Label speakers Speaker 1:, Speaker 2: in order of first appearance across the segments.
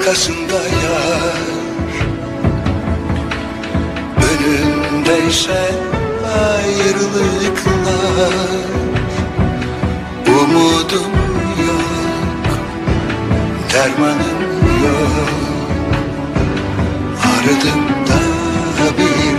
Speaker 1: arkasında yar. Önündeyse ayrılıklar. Umudum yok, dermanım yok. Aradım da bir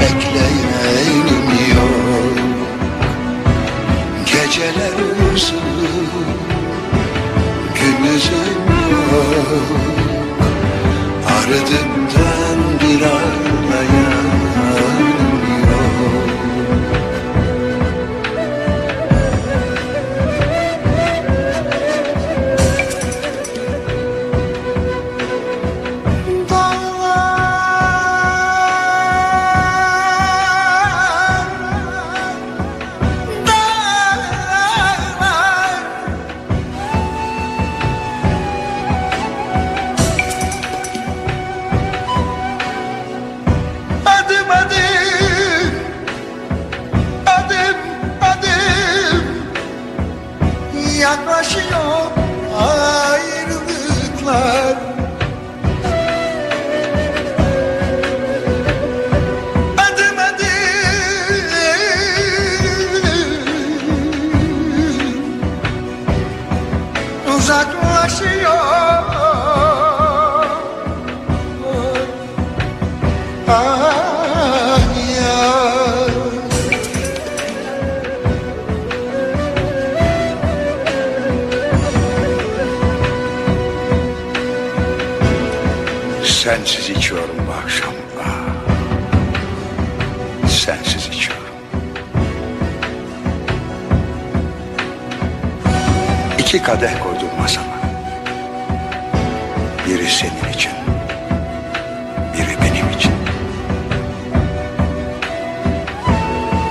Speaker 1: bekleyenim yok. Geceler uzun, gündüzüm yok Aradığımdan bir ağlayanım İki kadeh koydum masama. Biri senin için, biri benim için.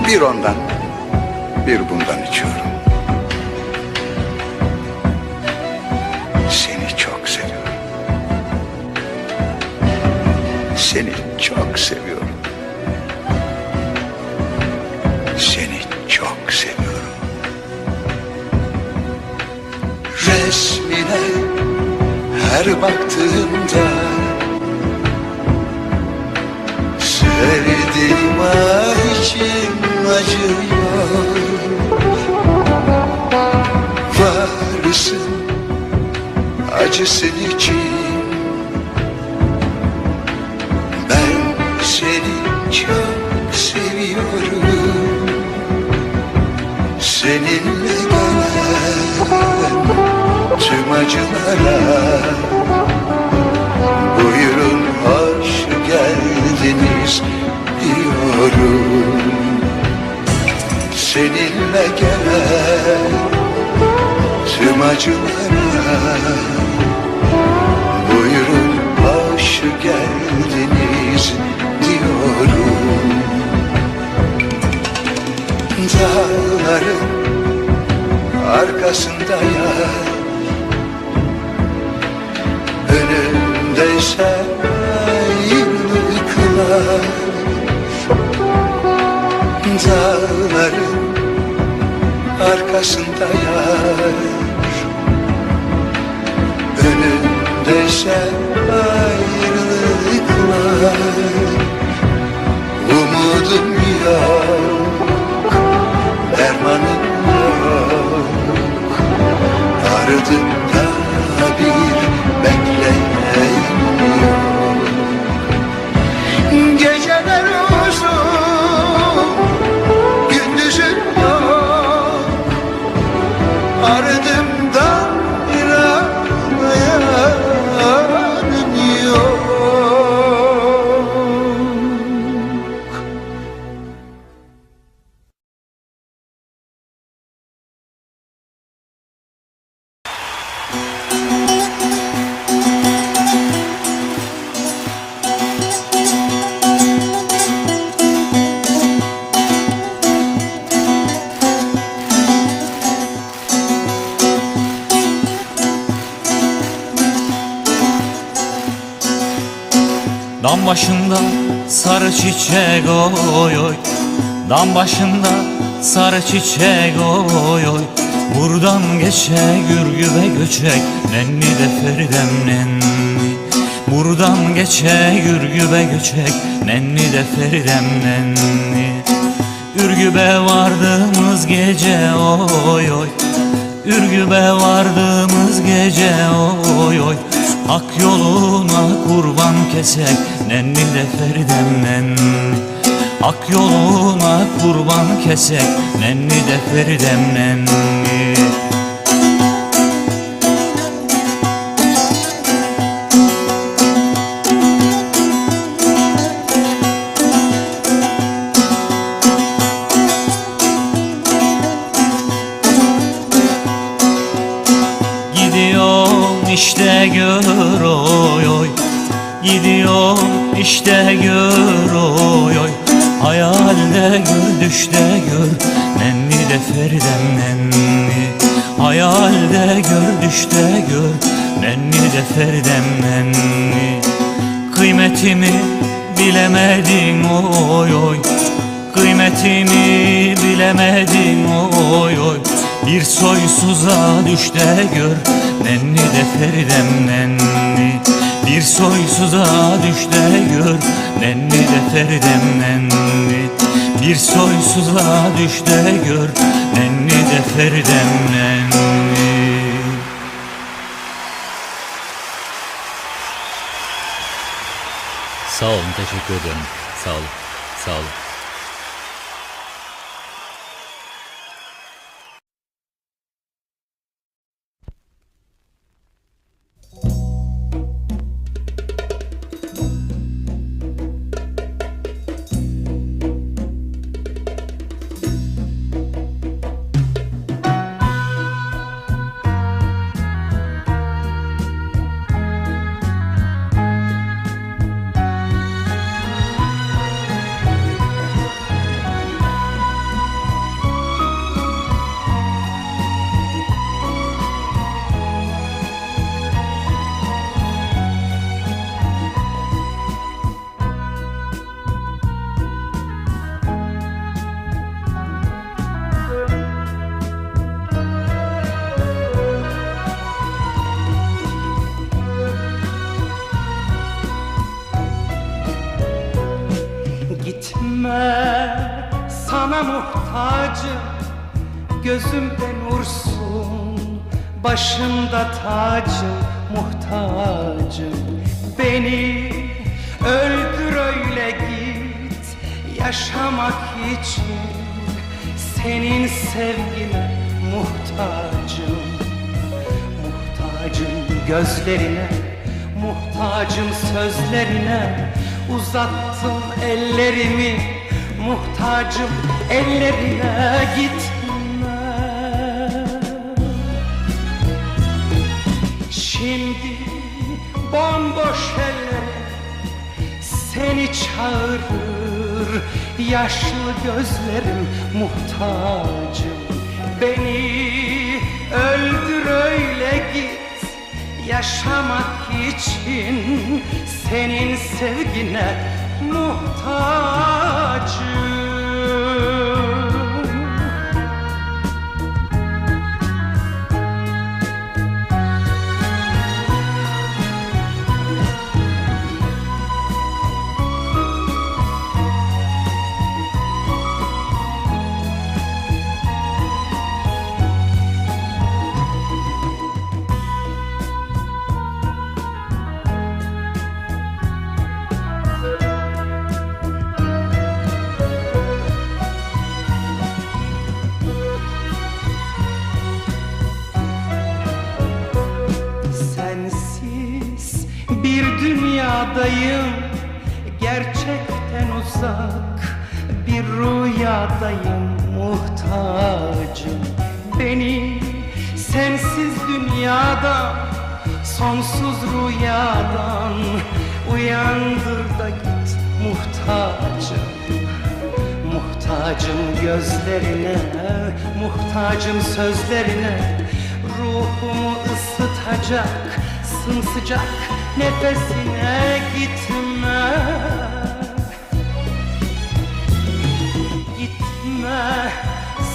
Speaker 1: Bir ondan, bir bundan içiyorum. Seni çok seviyorum. Seni çok seviyorum. Her baktığımda Sevdiğim içim acıyor. Varsın acısın için acılara Buyurun hoş geldiniz diyorum. Seninle gelen tüm acılara. Buyurun hoş geldiniz diyorum. Dağların arkasında yar Dağların arkasında yar. Önündeyse ayrılıklar. Umudum
Speaker 2: başında sarı çiçek oy oy. Dam başında sarı çiçek oy oy. Buradan geçe gürgübe göçek Nenni de Feridem nenni. Buradan geçe gürgübe göçek Nenni de Feridem nenni. Ürgübe vardığımız gece oy oy. Ürgübe vardığımız gece oy oy Hak yoluna kurban kesek Nenni de Feridem nenni Hak yoluna kurban kesek Nenni de Feridem nenni işte gör oy oy. Gidiyorum işte gör oy oy. Hayalde gör düşte gör. Nenni de Feridem nenni. Hayalde gör düşte gör. Nenni de Feridem nenni. Kıymetimi bilemedin oy oy. Kıymetimi bilemedin oy oy Bir soysuza düş gör Nenni de Feridem nenni Bir soysuza düş gör Nenni de Feridem nenni Bir soysuza düş gör Nenni de Feridem nenni
Speaker 3: Sağ olun, teşekkür ederim. Sağ olun, sağ olun.
Speaker 4: Gözümde nursun Başımda tacım Muhtacım Beni. Öldür öyle git Yaşamak için Senin sevgine muhtacım. Muhtacım gözlerine, muhtacım sözlerine Uzattım ellerimi, muhtacım ellerine gitme bomboş eller seni çağırır. Yaşlı gözlerim muhtacım Beni öldür öyle git. Yaşamak için senin sevgine muhtacım rüyadayım Muhtacım. Beni sensiz dünyada Sonsuz rüyadan uyandır da git Muhtacım. Muhtacım gözlerine, muhtacım sözlerine. Ruhumu ısıtacak, sımsıcak nefesine gitme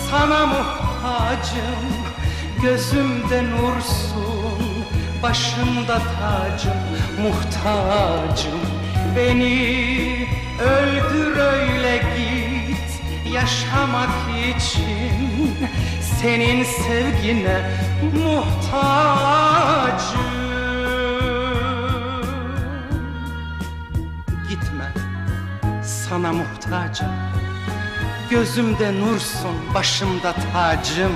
Speaker 4: sana muhtacım Gözümde nursun başımda tacım Muhtacım. Beni öldür öyle git Yaşamak için senin sevgine muhtacım. Gitme sana muhtacım Gözümde nursun, başımda tacım,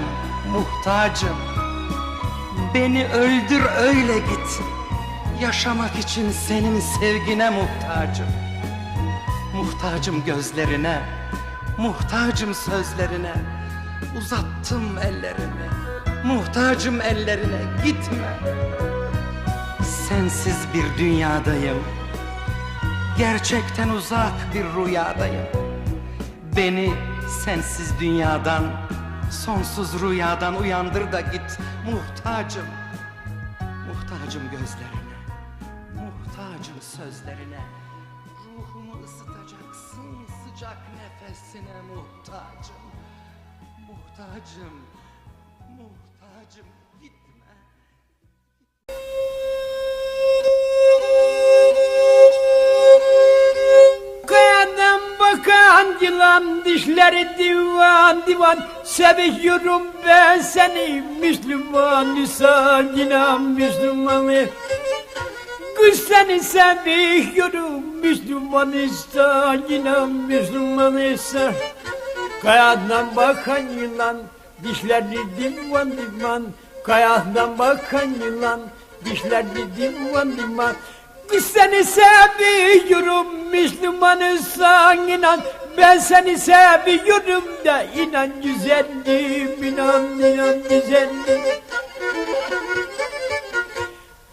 Speaker 4: muhtacım. Beni öldür öyle git. Yaşamak için senin sevgine muhtacım. Muhtacım gözlerine, muhtacım sözlerine. Uzattım ellerimi, muhtacım ellerine gitme. Sensiz bir dünyadayım. Gerçekten uzak bir rüyadayım. Beni sensiz dünyadan, sonsuz rüyadan uyandır da git muhtacım. Muhtacım gözlerine, muhtacım sözlerine. Ruhumu ısıtacaksın sıcak nefesine muhtacım. Muhtacım, muhtacım
Speaker 5: bakan yılan dişleri divan divan. Seviyorum ben seni Müslüman insan inan Müslümanı Kız seni seviyorum Müslüman insan inan Müslüman insan. Kayadan bakan yılan dişleri divan divan. Kayadan bakan yılan dişleri divan divan. Kız seni seviyorum Müslümanısan inan Ben seni seviyorum da inan güzellim inan inan güzellim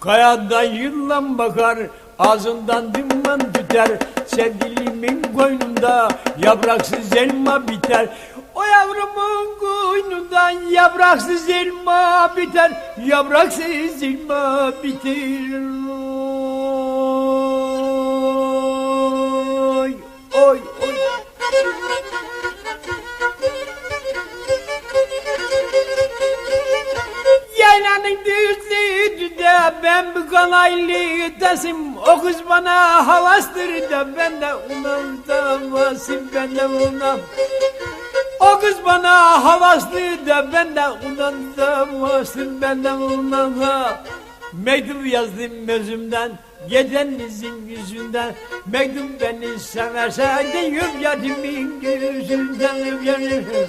Speaker 5: Kayadan yılan bakar Ağzından duman tüter. Sevgilimin koynunda Yapraksız elma biter. O yavrumun koynundan Yapraksız elma biter. Yapraksız elma biter ben bir kalaylı tasım O kız bana havastır da ben de ona davasım ben de ona O kız bana havaslı da ben de ona davasım ben de ona Mektup yazdım gözümden Gecenizin yüzünden. Mektup beni severse Deyip yatimin gözünden yani. Yaylanın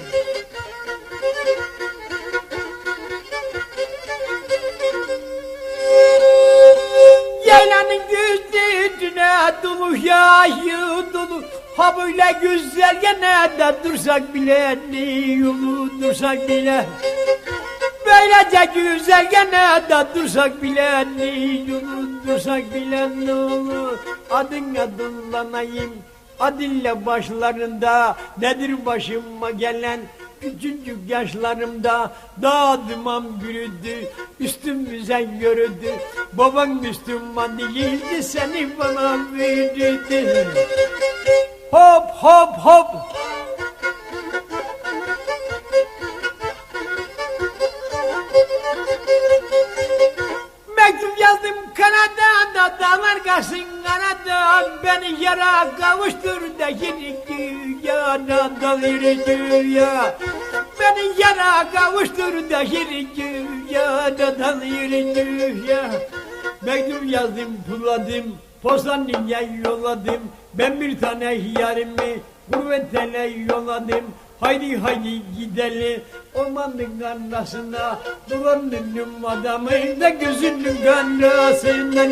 Speaker 5: yağıyor dolu. Ha böyle güzel gene de dursak bile ne yolu dursak bile. Böylece güzel gene de dursak bile ne yolu dursak bile ne olur. Adın adıllanayım adille başlarında Nedir başıma gelen Küçücük yaşlarımda dağ duman bürüdü Üstümüze görüdü Baban Müslüman değildi seni bana verirdi Hop hop hop. Mektup yazdım Kanada'da dağlar kaçsın Kanada Beni yara kavuştur da yeni dünyana dalir dünya Beni yara kavuştur da yeni dünyana dalir dünya Mektup yazdım puladım Postaneye yolladım. Ben bir tane yarimi Kuvvetele yolladım. Haydi haydi gidelim. Ormanın arasına Duvarının adamı da gözünün karasından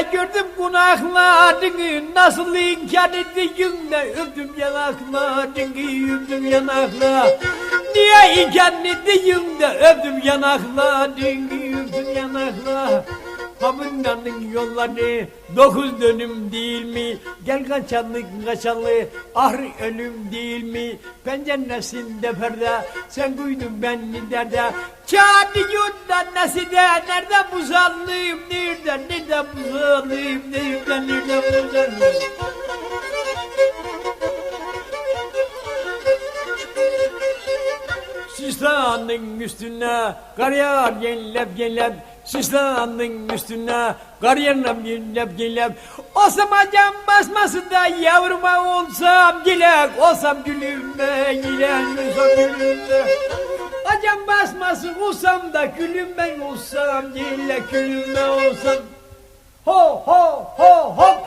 Speaker 5: görene gördüm günahlarını Nasıl inkar ettiğin de öptüm yanaklarını öptüm yanaklar. Niye inkar ettiğin de öptüm yanaklarını öptüm yanaklar Habındanın yolları dokuz dönüm değil mi? Gel kaçanlık kaçanlı ahri ölüm değil mi? Penceresinde perde sen kuydun ben derde. Çağırdı yurttan nasıl de nerede buzallıyım nerede nerede buzallıyım nerede nerede buzallıyım. Sistanın üstüne kar yağar yenlep yenlep Sistanın üstüne kar yağar yenlep yenlep Olsam acam basması da yavruma olsam Dilek olsam gülüme gilek olsam gülüme. Acam basması olsam da gülüm ben olsam Dilek gülüme olsam. Ho ho ho hop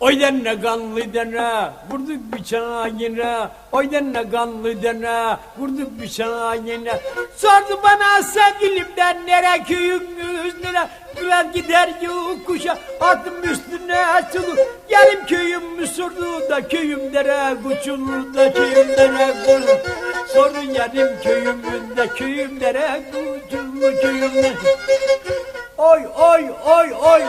Speaker 5: Oy denne kanlı dene, vurduk bıçağı yine. Oy denne kanlı dene, vurduk bıçağı yine. Sordu bana sevgilimden nere köyümüz nere. Güler gider yokuşa, atım üstüne açılır. Yarım köyüm mü sordu da köyüm dere kuçulur da köyüm dere kuçulur. Sordu yarım köyümün de köyüm dere kuçulur köyüm dere. Oy oy oy oy.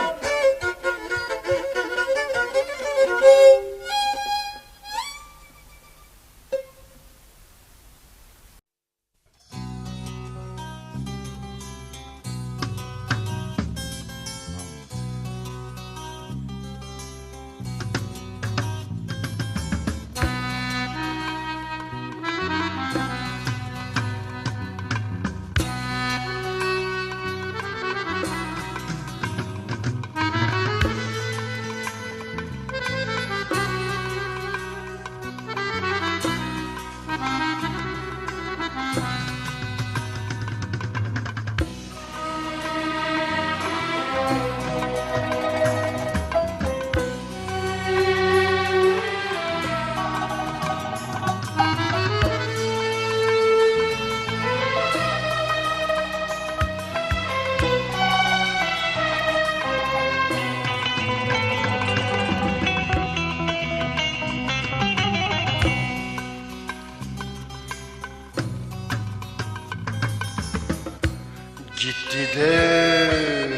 Speaker 6: Gitti de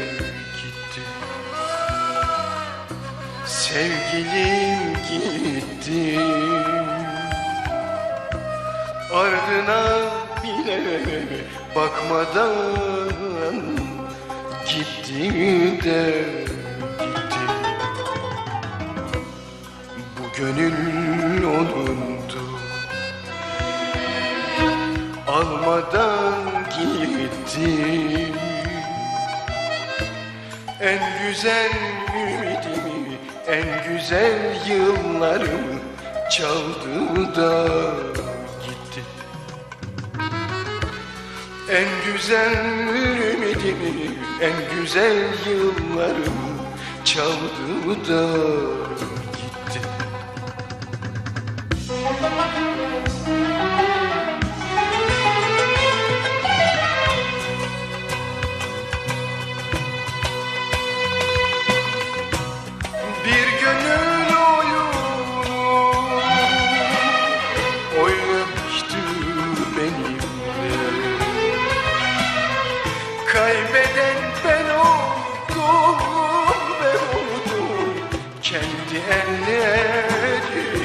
Speaker 6: gitti Sevgilim gitti Ardına bile bakmadan Gitti de gitti Bu gönül onundu. Almadan gitti En güzel ümidimi, en güzel yıllarımı çaldı da gitti. En güzel ümidimi, en güzel yıllarımı çaldı da kendi ellerimle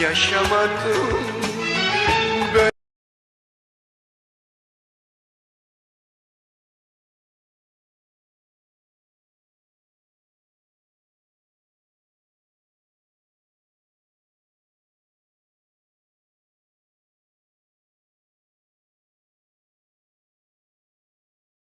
Speaker 6: Yaşamadım